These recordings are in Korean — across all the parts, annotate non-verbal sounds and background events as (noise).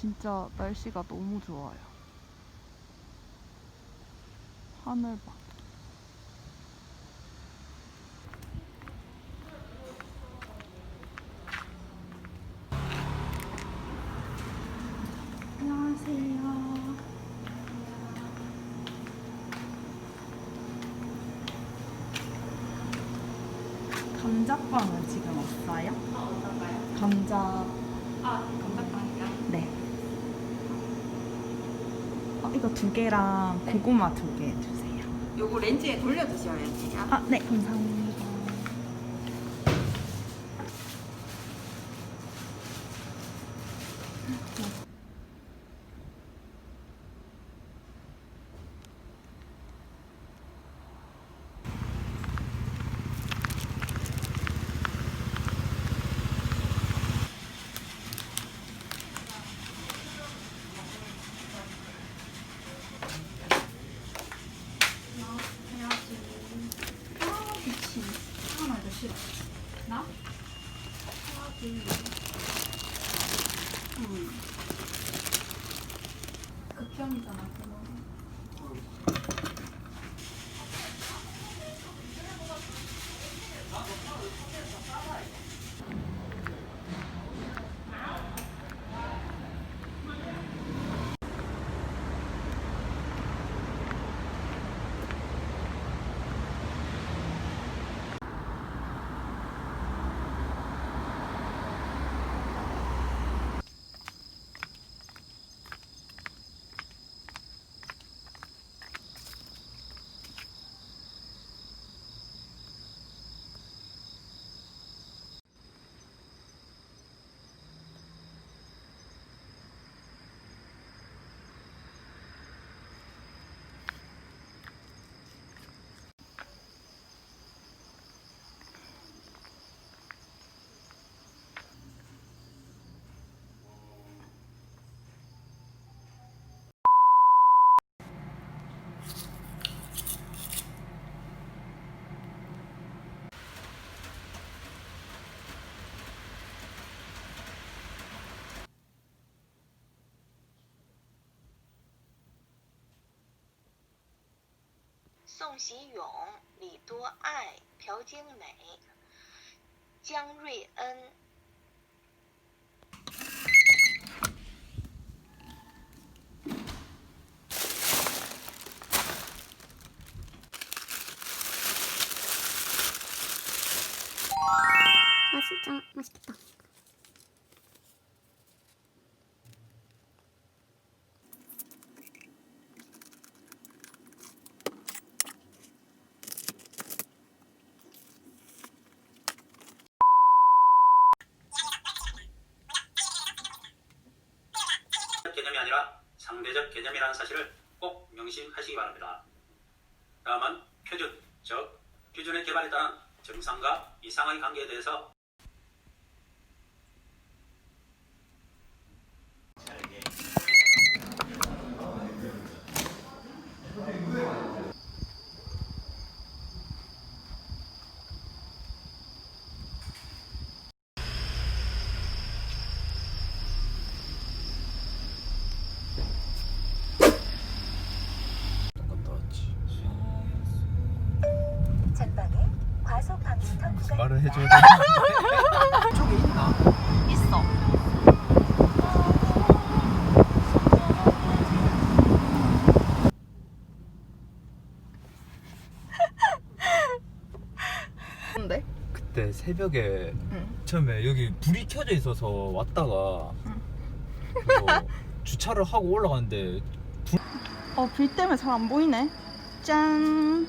진짜 날씨가 너무 좋아요. 하늘 봐. 안녕하세요. 감자빵은 지금 없어요? 감자 아, 감자빵이요? 네. 어, 이거 두 개랑 고구마 두 개 주세요. 요거 렌즈에 돌려 드셔야 돼요. 아, 네, 감사합니다. 宋喜勇、李多爱、朴京美、姜瑞恩。 이상의 관계에 대해서 전방에 과속 방지턱 구간 말을 해줘야 (laughs) 저기 있나? 있어. 근데? 그때 새벽에 응. 처음에 여기 불이 켜져 있어서 왔다가 그거 (laughs) 주차를 하고 올라갔는데 어, 불 때문에 잘 안 보이네. 짠.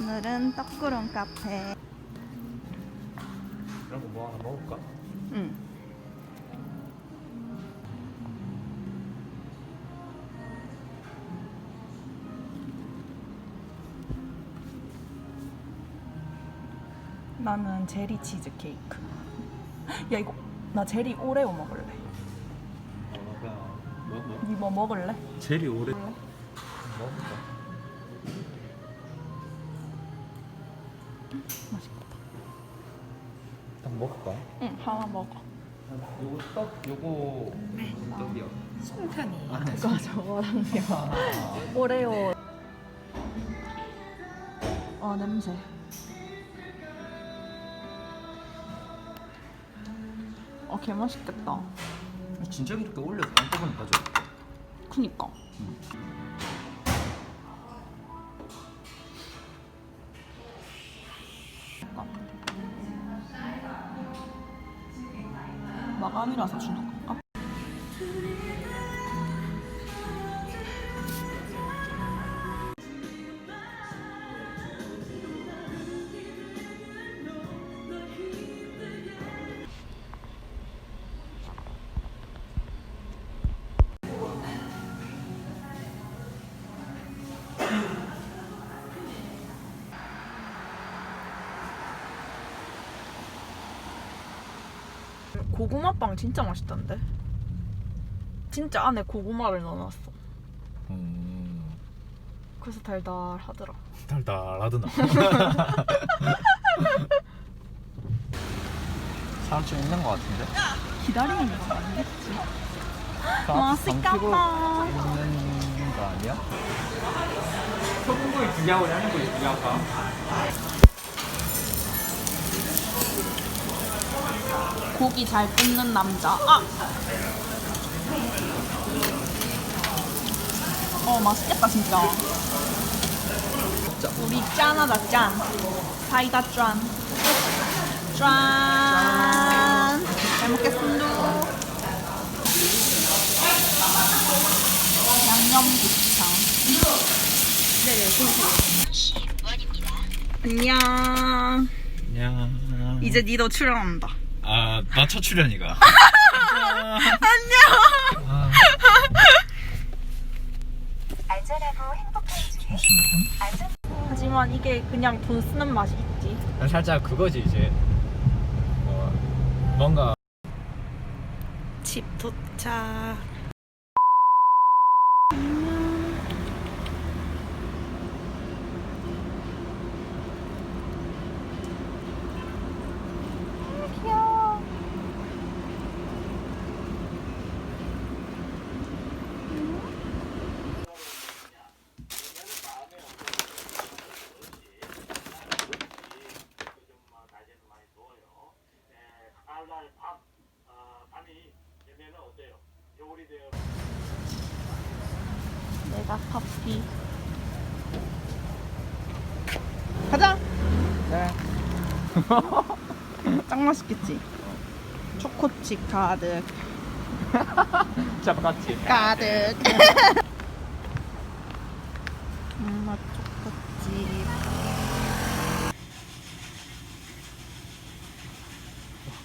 오늘은 떡구름 카페. 이런 거 뭐 하나 먹을까? 응. 나는 제리 치즈 케이크. 야 이거 나 제리 오레오 먹을래. 어, 그냥 뭐, 뭐 니뭐 먹을래? 제리 오래? 먹을까? 하나 먹어. 요거 떡? 요거 떡이요. 송편이 아, 네. 그거 저거랑요. 오레오. 어 냄새. 어 개 맛있겠다. 진짜 이렇게 올려서 한꺼번에 가져. 그니까. 마 감이라서 주는 건 고구마빵 진짜 맛있던데 진짜 안에 고구마를 넣어놨어 음. 그래서 달달하더라 달달하더나. (laughs) 사람 좀 있는 것 같은데. 기다리는 건 아니겠지 맛있겠다. 있는 거 아니야? 소금구이 중요하고 하는 거 중요할까? 고기 잘 굽는 남자. 아! 어 맛있겠다 진짜. 우리 짠하다 짠. 사이다 짠. 짠! 잘 먹겠습니다. 양념고추장. 안녕. 안녕. 이제 니도 출연한다. 아, 나 첫 출연이가. (laughs) 안녕. 안전하고 행복한 주행 안전 하지만 이게 그냥 돈 쓰는 맛이 있지. 살짝 그거지 이제. 어, 뭔가. 집 도착 귀여워 내가 커피 가자 네. (laughs) 짱 맛있겠지? 초코칩 가득. (laughs) 잡같이. 가득. (laughs) 엄마 초코칩.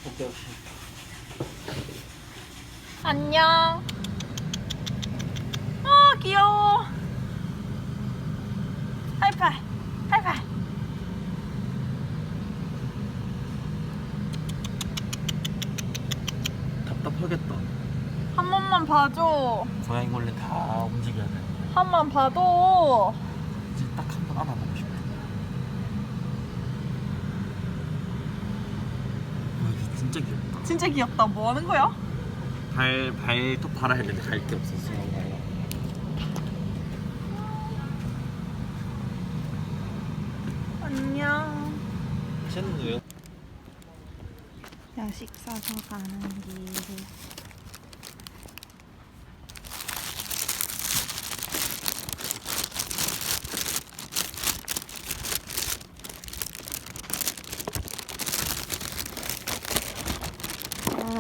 오케이 오케이. 안녕. 아 귀여워 하이파이 하이파이 답답하겠다. 한 번만 봐줘 고양이 원래 다 움직여야 돼. 한 번 봐도 이제 딱 한 번 안아보고 싶어. 와, 이거 진짜 귀엽다. 진짜 귀엽다 뭐 하는 거야? 발, 발톱 발아야 되는데 갈 게 없었어. 안녕 쟤는 왜요? 야식 사서 가는 길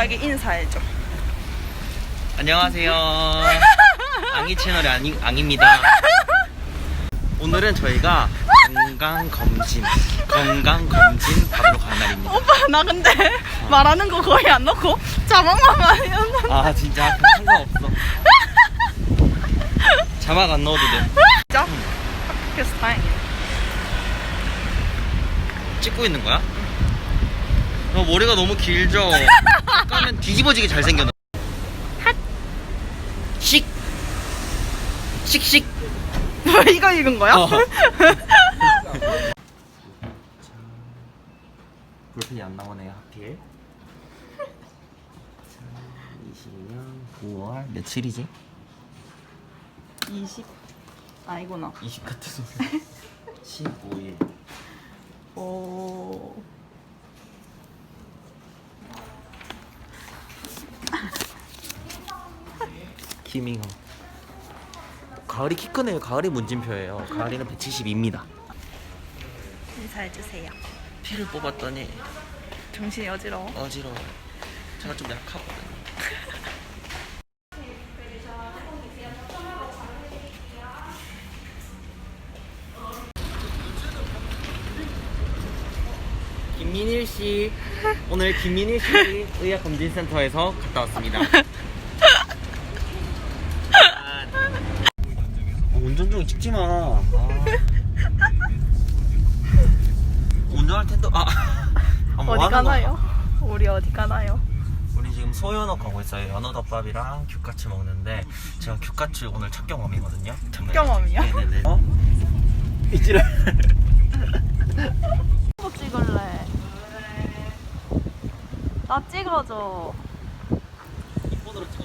오빠에게 인사해줘 안녕하세요. (laughs) 앙이 채널의 앙이, 앙입니다. 오늘은 저희가 건강 검진, 건강 검진 받으러 가는 날입니다. 오빠 나 근데 말하는 거 거의 안 넣고 자막만 많이 넣는 아 진짜 상관없어. (laughs) 자막 안 넣어도 돼. 진짜? 그래서 다행이야 찍고 있는 거야? 너 머리가 너무 길죠? (laughs) 까면 뒤집어지게 잘생겼나? 씩! 씩씩! 뭐 이거 읽은 거야? 어. (laughs) 볼펜이 안 나오네요 하필 22년 9월 며칠이지? 20 아니구나 20 같은 소리 15일 (laughs) 오 김잉어 가을이 키 크네요. 가을이 문진표예요. 가을이는 172입니다. 인사해주세요. 피를 뽑았더니 정신이 어지러워. 어지러워 제가 좀 약하거든요. (laughs) 김민일 씨. 오늘 김민일 씨 의학 검진 센터에서 갔다 왔습니다. 중에 찍지 마. 아. 운전할 텐데 아. 아, 뭐 어디 하는? 가나요? 우리 어디 가나요? 우리 지금 소연어 가고 있어요. 연어덮밥이랑 규카츠 먹는데 제가 규카츠 오늘 첫 경험이거든요. 첫 경험이요? 네네네. 어? 이지랄. 뭐 찍을래? 나 찍어줘 이 폰으로 찍어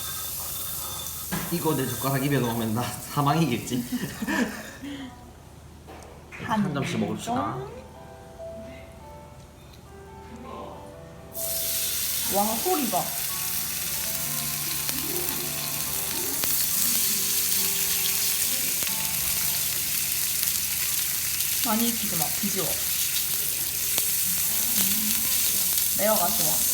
이거 내 젓가락 입에 넣으면 나 사망이겠지. 한 점씩 먹읍시다. 와 소리 봐 많이 익히지 마 음, 레어가 좋아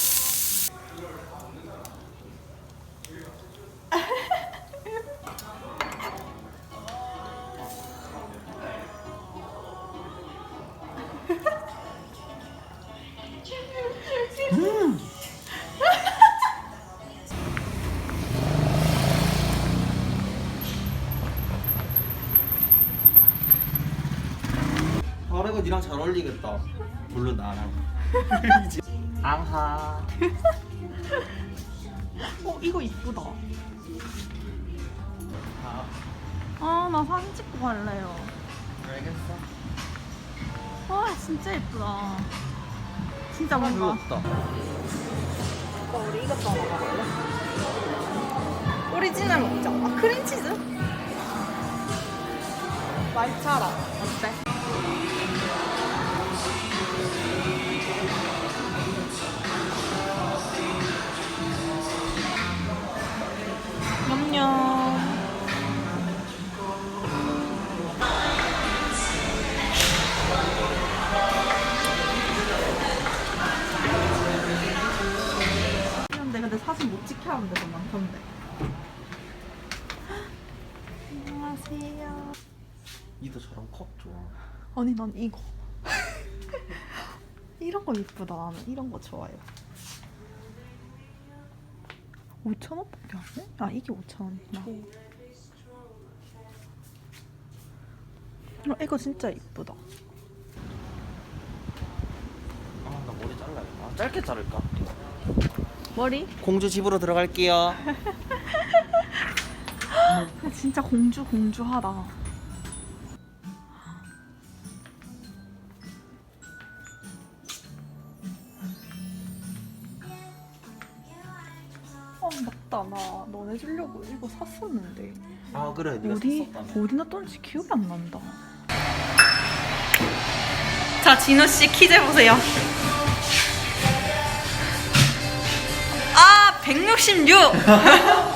아 이거 니랑 잘 어울리겠다. 물론 나랑. (laughs) 앙하. 어 이거 이쁘다 아 나 사진 찍고 갈래요 알겠어. 와 진짜 예쁘다 진짜 뭔가 귀엽다. 오빠 우리 이것도 하나 먹을래? 오리지널 먹자 아 크림치즈? 말차라 어때? 냠냠 아니 난 이거. (laughs) 이런 거 이쁘다. 나는 이런 거 좋아요. 5천 원밖에 안 돼? 아 이게 5천 원이구나. 어, 이거 진짜 이쁘다. 아 나 머리 잘라야겠다. 짧게 자를까? 머리? 공주 집으로 들어갈게요. 아, (laughs) 진짜 공주 공주하다. 주려고 이거 샀었는데 아 그래 네가 어디 샀었다며. 어디 놨던지 기억이 안 난다. 자 진호 씨 키즈 보세요. 아 166. (laughs)